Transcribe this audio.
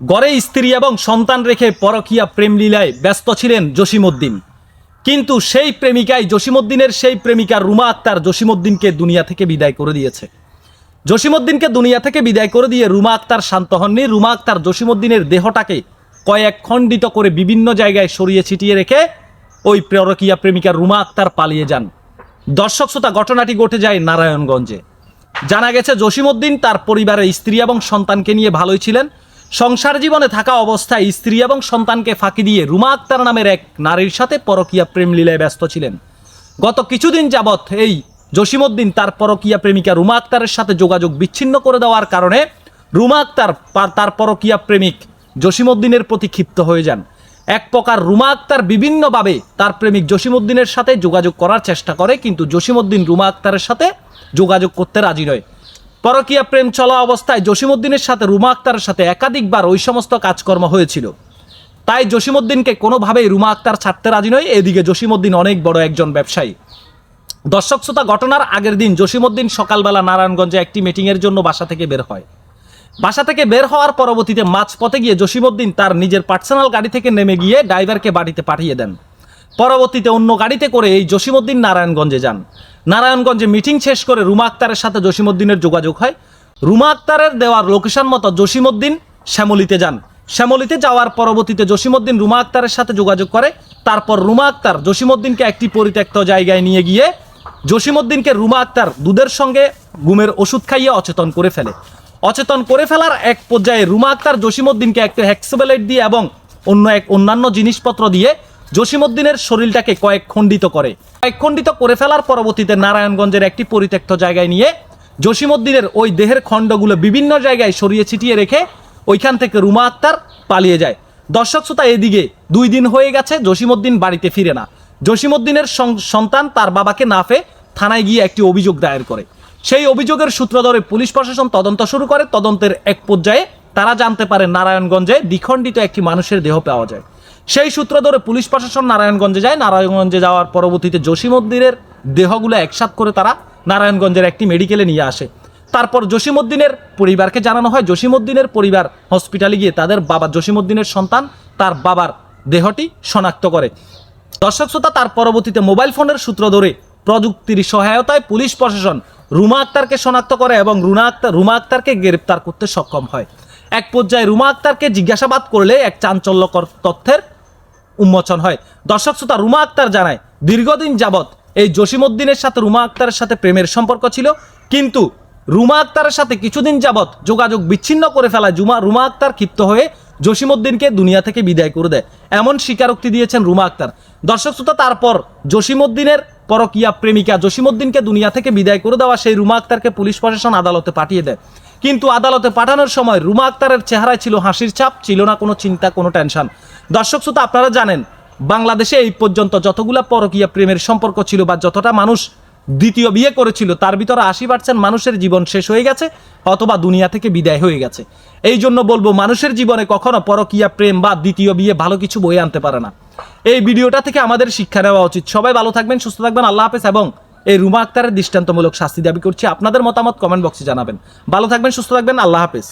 গড়ে স্ত্রী এবং সন্তান রেখে পরকীয়া প্রেমলীলায় ব্যস্ত ছিলেন জসিমউদ্দিন। কিন্তু সেই প্রেমিকাই জসিমউদ্দিনের সেই প্রেমিকা রুমা আক্তার জসিমউদ্দিনকে দুনিয়া থেকে বিদায় করে দিয়েছে। জসিমউদ্দিনকে দুনিয়া থেকে বিদায় করে দিয়ে রুমা আক্তার শান্ত হননি। রুমা আক্তার জসিমউদ্দিনের দেহটাকে কয়েক খণ্ডিত করে বিভিন্ন জায়গায় সরিয়ে ছিটিয়ে রেখে ওই পরকীয়া প্রেমিকা রুমা আক্তার পালিয়ে যান। দর্শক শ্রোতা, ঘটনাটি ঘটে যায় নারায়ণগঞ্জে। জানা গেছে, জসিমউদ্দিন তার পরিবারের স্ত্রী এবং সন্তানকে নিয়ে ভালোই ছিলেন। সংসার জীবনে থাকা অবস্থায় স্ত্রী এবং সন্তানকে ফাঁকি দিয়ে রুমা আক্তার নামের এক নারীর সাথে পরকীয়া প্রেম লীলায় ব্যস্ত ছিলেন। গত কিছুদিন যাবৎ এই জসিমউদ্দিন তার পরকীয়া প্রেমিকা রুমা আক্তারের সাথে যোগাযোগ বিচ্ছিন্ন করে দেওয়ার কারণে রুমা আক্তার তার পরকীয়া প্রেমিক জসিমউদ্দিনের প্রতি ক্ষিপ্ত হয়ে যান। এক প্রকার রুমা আক্তার বিভিন্নভাবে তার প্রেমিক জসিমউদ্দিনের সাথে যোগাযোগ করার চেষ্টা করে, কিন্তু জসিমউদ্দিন রুমা আক্তারের সাথে যোগাযোগ করতে রাজি নয়। পরকীয়া প্রেম চলা অবস্থায় জসিমউদ্দিনের সাথে রুমা আক্তারের সাথে একাধিকবার ওই সমস্ত কাজকর্ম হয়েছিল। তাই জসিমউদ্দিনকে কোনোভাবেই রুমা আক্তার ছাড়তে রাজি নয়। এদিকে জসিমউদ্দিন অনেক বড় একজন ব্যবসায়ী। দর্শক শ্রোতা, ঘটনার আগের দিন জসিমউদ্দিন সকালবেলা নারায়ণগঞ্জে একটি মিটিংয়ের জন্য বাসা থেকে বের হয়। বাসা থেকে বের হওয়ার পরবর্তীতে মাঝপথে গিয়ে জসিমউদ্দিন তার নিজের পার্সোনাল গাড়ি থেকে নেমে গিয়ে ড্রাইভারকে বাড়িতে পাঠিয়ে দেন। পরবর্তীতে অন্য গাড়িতে করে এই জসিমউদ্দিন নারায়ণগঞ্জে যান। নারায়ণগঞ্জে মিটিং শেষ করে রুমা আক্তারের সাথে জসিমউদ্দিনের যোগাযোগ হয়। রুমা আক্তারের দেওয়ার লোকেশন মতো জসিমউদ্দিন শ্যামলিতে যান। শ্যামলিতে যাওয়ার পরবর্তীতে জসিমউদ্দিন রুমা আক্তারের সাথে যোগাযোগ করে। তারপর রুমা আক্তার জসিমউদ্দিনকে একটি পরিত্যক্ত জায়গায় নিয়ে গিয়ে জসিমউদ্দিনকে রুমা আক্তার দুধের সঙ্গে ঘুমের ওষুধ খাইয়ে অচেতন করে ফেলে। অচেতন করে ফেলার এক পর্যায়ে রুমা আক্তার জসিমউদ্দিনকে একটি হ্যাক্সোবেলাইট দিয়ে এবং অন্য এক অন্যান্য জিনিসপত্র দিয়ে জসিমউদ্দিনের শরীরটাকে কয়েক খণ্ডিত করে। কয়েক খণ্ডিত করে ফেলার পরবর্তীতে নারায়ণগঞ্জের একটি পরিত্যক্ত জায়গায় নিয়ে জসিমউদ্দিনের ওই দেহের খণ্ডগুলো বিভিন্ন জায়গায় সরিয়ে ছিটিয়ে রেখে ওইখান থেকে রুমা আক্তার পালিয়ে যায়। দর্শক শ্রোতা, এদিকে দুই দিন হয়ে গেছে জসিমউদ্দিন বাড়িতে ফিরে না। জসিমউদ্দিনের সন্তান তার বাবাকে না পেয়ে থানায় গিয়ে একটি অভিযোগ দায়ের করে। সেই অভিযোগের সূত্র ধরে পুলিশ প্রশাসন তদন্ত শুরু করে। তদন্তের এক পর্যায়ে তারা জানতে পারে নারায়ণগঞ্জে দ্বিখণ্ডিত একটি মানুষের দেহ পাওয়া যায়। সেই সূত্র ধরে পুলিশ প্রশাসন নারায়ণগঞ্জে যায়। নারায়ণগঞ্জে যাওয়ার পরবর্তীতে জসিমউদ্দিনের দেহগুলো একসাথ করে তারা নারায়ণগঞ্জের একটি মেডিকেলে নিয়ে আসে। তারপর জসিমউদ্দিনের পরিবারকে জানানো হয়। জসিমউদ্দিনের পরিবার হসপিটালে গিয়ে তাদের বাবা জসিমউদ্দিনের সন্তান, তার বাবার দেহটি শনাক্ত করে। দর্শক শ্রোতা, তার পরবর্তীতে মোবাইল ফোনের সূত্র ধরে প্রযুক্তির সহায়তায় পুলিশ প্রশাসন রুমা আক্তারকে শনাক্ত করে এবং রুনা আক্তার রুমা আক্তারকে গ্রেপ্তার করতে সক্ষম হয়। এক পর্যায়ে রুমা আক্তারকে জিজ্ঞাসাবাদ করলে এক চাঞ্চল্যকর তথ্যের উন্মোচন হয়। দর্শক শ্রোতা, রুমা আক্তার জানায়, দীর্ঘদিন যাবৎ এই জসিমউদ্দিনের সাথে, রুমা আক্তারের সাথে প্রেমের সম্পর্ক ছিল। কিন্তু রুমা আক্তারের সাথে কিছুদিন যাবৎ যোগাযোগ বিচ্ছিন্ন করে ফেলায় জুমা, রুমা আক্তার ক্ষিপ্ত হয়ে জসিমউদ্দিনকে দুনিয়া থেকে বিদায় করে দেয়। এমন স্বীকারোক্তি দিয়েছেন রুমা আক্তার। দর্শক শ্রোতা, তারপর জসিমউদ্দিনের পরকিয়া প্রেমিকা জসিমউদ্দিনকে দুনিয়া থেকে বিদায় করে দেওয়া সেই রুমা আক্তারকে পুলিশ প্রশাসন আদালতে পাঠিয়ে দেয়। কিন্তু আদালতে পাঠানোর সময় রুমা আক্তারের চেহারায় ছিল হাসির ছাপ, ছিল না কোনো চিন্তা, কোনো টেনশন। দর্শক শ্রোতা, আপনারা জানেন, বাংলাদেশে এই পর্যন্ত যতগুলা পরকীয়া প্রেমের সম্পর্ক ছিল বা যতটা মানুষ দ্বিতীয় বিয়ে করেছিল, তার ভিতরে আশি পার্সেন্ট মানুষের জীবন শেষ হয়ে গেছে অথবা দুনিয়া থেকে বিদায় হয়ে গেছে। এই জন্য বলব, মানুষের জীবনে কখনো পরকীয়া প্রেম বা দ্বিতীয় বিয়ে ভালো কিছু বয়ে আনতে পারে না। এই ভিডিওটা থেকে আমাদের শিক্ষা নেওয়া উচিত। সবাই ভালো থাকবেন, সুস্থ থাকবেন, আল্লাহ হাফেজ এবং এই রুমা আক্তারের দৃষ্টান্তমূলক শাস্তি দাবি করছি। আপনাদের মতামত কমেন্ট বক্সে জানাবেন। ভালো থাকবেন, সুস্থ থাকবেন। আল্লাহ হাফেজ।